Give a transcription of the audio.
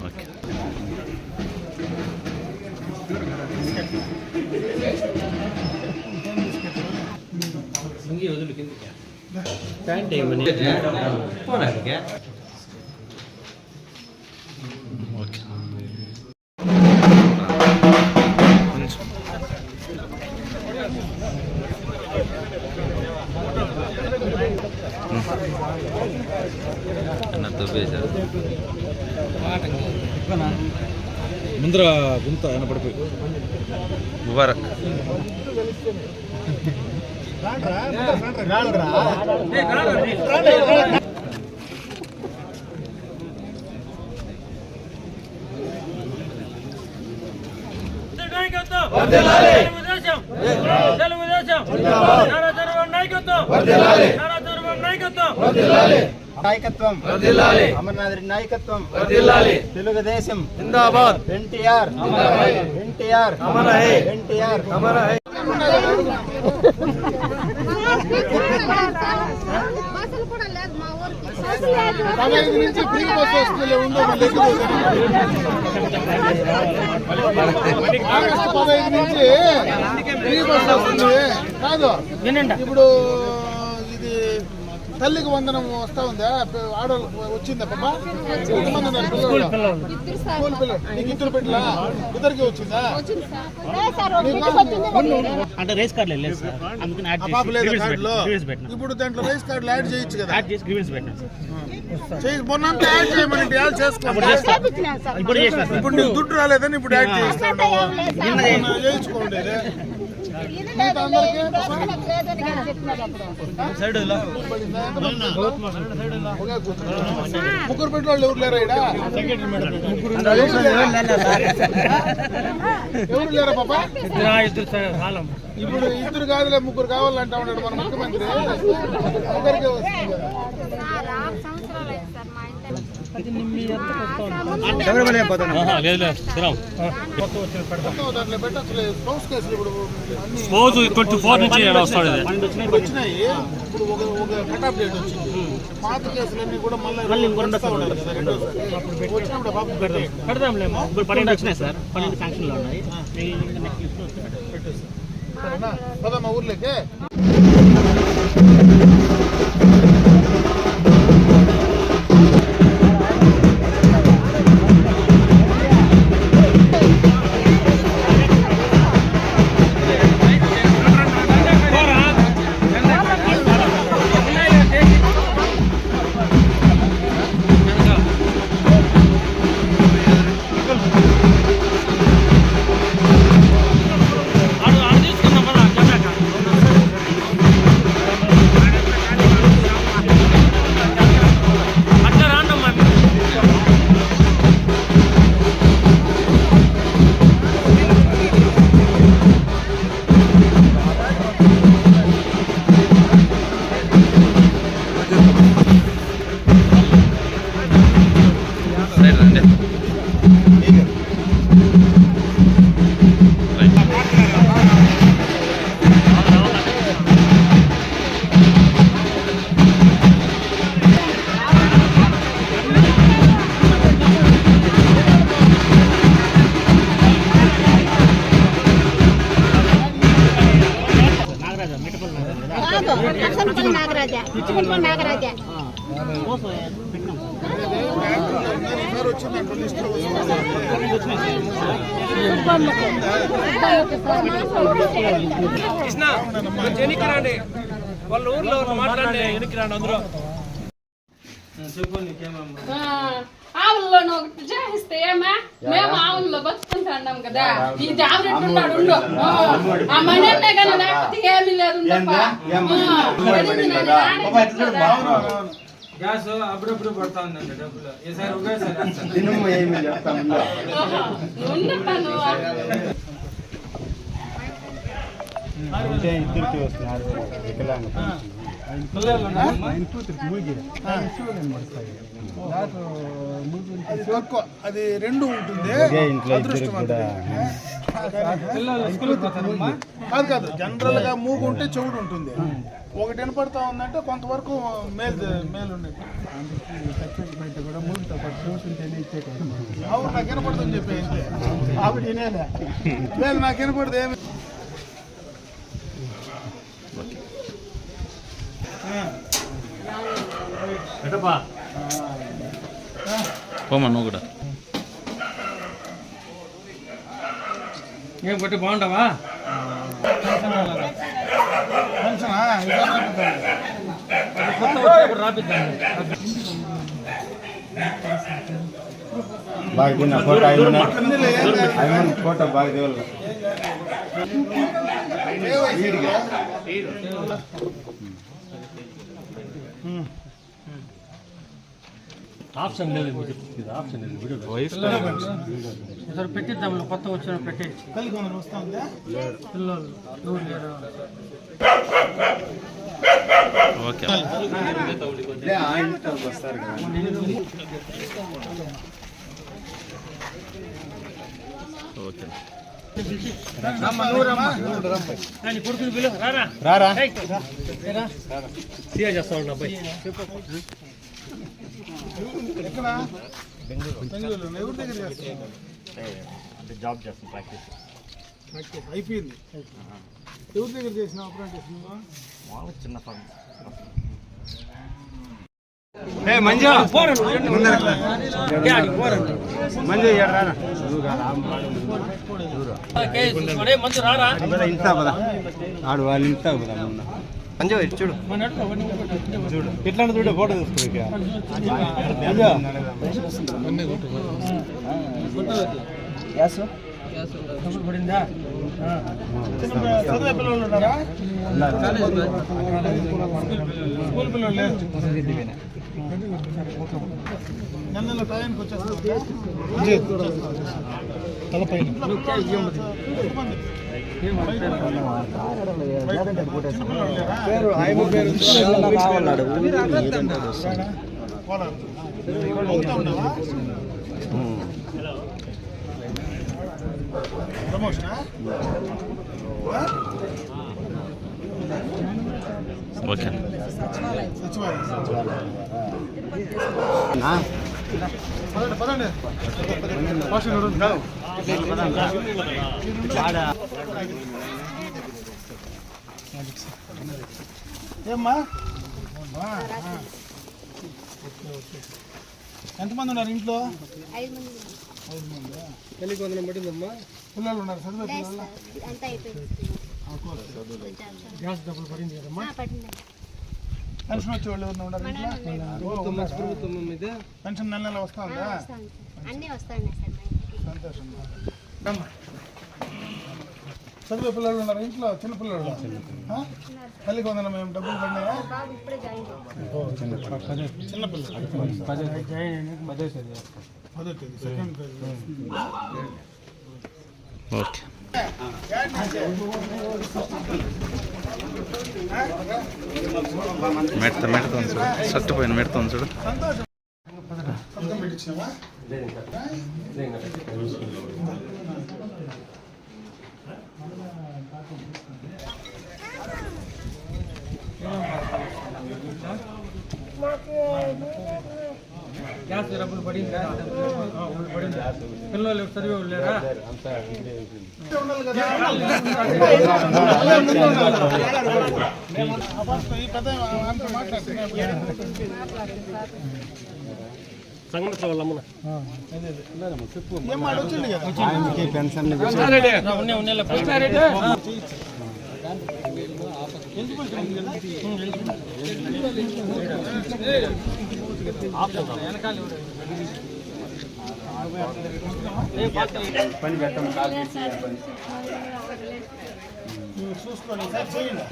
Okay இங்கே வதுலுக்கு pant time பண்ணி போனாங்க ஓகே ముందర గుంత ఆయన పడిపోయి. ముబారక్. తెలుగుదేశం నారా చంద్రబాబు నాయకత్వం. నారా చంద్రబాబు నాయకత్వం. నాయకత్వం. అమర్నాథ్ రెడ్డి నాయకత్వం. తెలుగుదేశం. జిందాబాద్. ఎన్టీఆర్. ఎన్టీఆర్ ఎన్టీఆర్. నుంచి ఫ్రీ బస్ వస్తుంది ఉందో ఆగస్టు పదహైదు నుంచి ఫ్రీ బస్ వస్తుంది. కాదు. ఇప్పుడు తల్లికి వందనం వస్తా ఉందా. ఆడవాళ్ళకి వచ్చిందా పాప? ఎంతమంది ఉన్నారు పిల్లలు? ఇద్దరు సార్. స్కూల్ పిల్లలు. నీకు ఇద్దరు పెట్టలా ఇద్దరికి వచ్చిందా. అంటే రేస్ కార్డు లేదు సార్. అందుకని యాడ్ ఆ చేసి పాప లేదా గ్రీవెన్స్ కార్డులో. పెట్టినా గ్రీవెన్స్ పెట్టినా. ఇప్పుడు దాంట్లో రైస్ కార్డులు యాడ్ చేయొచ్చు కదా. యాడ్ చేసి గ్రీవెన్స్ పెట్టినా సార్. చేయి మొన్నంతా యాడ్ చేయమని యాడ్ చేసుకోండి. ఇప్పుడు ఇప్పుడు దుడ్డు రాలేదని ఇప్పుడు యాడ్ చేస్తాను. చేయించుకోండి. ముగ్గురు పెట్టి వాళ్ళు ఎవరు లేరా ఈడ? ఎవరు లేరా పాప ఇప్పుడు ఇద్దరు కాదులే ముగ్గురు కావాలంటా ఉన్నాడు మన ముఖ్యమంత్రి ఒకరికి వస్తుంది రోజు ట్వంటీ ఫోర్ నుంచి వస్తాడు వచ్చినాయి వచ్చినాయి ఇప్పుడు ఒక ఒక కట్ ఆఫ్ డేట్ వచ్చింది పాత కేసులన్నీ కూడా మళ్ళీ వచ్చినప్పుడు బాబు పెట్టేయండి. పెడదాంలేమో ఇప్పుడు పన్నెండు వచ్చినాయి సార్ పన్నెండు శాంక్షన్లో ఉన్నాయి. సరేనా పదమ్మా ఊర్లోకి సైడ్ రండి రైట్. నాగరాజా నాగరాజా నాగరాజ కృష్ణ కొంచెం వాళ్ళ ఊర్లో మాట్లాడండి వెనక్కి అందరూ ఆవుల్లో ఒకటి చేస్తే ఏమా మేము ఆవుల్లో బతుకుంటున్నాం కదా ఈ జాబరెట్ ఉన్నాడు ఆ కానీ లేకపోతే ఏమీ లేదు గ్యాస్ అప్పుడప్పుడు పడతా ఉందండి డబ్బులు. ఈసారి ఒకేసారి ఇద్దరికి వస్తున్నారు వికలాంగ అది రెండు ఉంటుంది. కాదు కాదు జనరల్గా మూగు ఉంటే చెవుడు ఉంటుంది. ఒకటి వినపడతా ఉందంటే కొంతవరకు మేలు మేలు ఉండేది. అవును నాకు వినపడుతుంది చెప్పి ఆవిడ వినేలే. లేదు నాకు వినపడదు ఏమి పోమా నువ్వు కూడా ఏం కొట్టి బాగుంటావా పెన్షనా? ఇదే రాకపోతే. కొత్త వచ్చినప్పుడు రాపిద్దాం బాగా తిన్నా ఫోటో అయినా ఇందులో ఏం లేదు. అయినా ఫోటో బాగా దేవాలి ఆప్షన్ లేదు మీరు చెప్తుంది ఆప్షన్ లేదు వీడియో ఒకసారి పెట్టిద్దాం కొత్త వచ్చిన పెట్టేసి ఓకే. వస్తారు రారా చేస్తా ఉన్నా అబ్బాయి. ఎక్కడ? బెంగళూరు. ఎవరి దగ్గర చేస్తున్నారు జాబ్ చేస్తాను ప్రాక్టీస్ ప్రాక్టీస్ అయిపోయింది. ఎవరి దగ్గర చేసిన అప్రాక్టీస్ నువ్వు? చిన్న ఫామ్ ఏ మంజు! రారా రారా పద ఆడు వాళ్ళు ఇంటా పద మొన్న మంజు ఇటు చూడు చూడు ఇట్లా చూడు ఫోటో తీసుకో డబ్బులు పడిందా చదివే పిల్లలు ఉన్నారా స్కూల్ పిల్లలు లేరు నెలలో టయానికి వచ్చేస్తా తలపైన పేరు ఆయన పేరు కావాలన్నాడు ప్రమోషనా ఓకే సచివాలయం పదండి పదండి ఏమ్మా. ఎంతమంది ఉన్నారు ఇంట్లో? ఐదు మంది పెళ్ళికి వందనం పడిందమ్మా పిల్లలు ఉన్నారు చదివే పిల్లలు గ్యాస్ డబ్బులు పడింది కదమ్మా? పెన్షన్ వచ్చే వాళ్ళు ఎవరు ఉన్నారు ఇంట్లో? పెన్షన్ నెల నెల వస్తా ఉందా? అన్నీ వస్తాయి సంతోషం. చదివే పిల్లలు ఉన్నారు? ఇంట్లో చిన్న పిల్లలు? తల్లికి వందనం మేము డబ్బులు పడినాయా. చిన్న పిల్లలు పదో తేదీ సెకండ్ తేదీ ఓకే మెడత మెడతాను చూడు. షర్ట్ పోయిన మెడతాను చూడు సంతోషం సంతకం పెట్టించినావా గ్యాస్ డబ్బులు పడిందా డబ్బులు పడిందా పిల్లలు చదివే వాళ్ళు లేరా ఉండాలి కదా ఆ పాపతో ఈ పెద్ద ఆమెతో మాట్లాడుతున్నా పెన్షన్ పని పెట్టం చూసుకోండి సార్ చేయండి.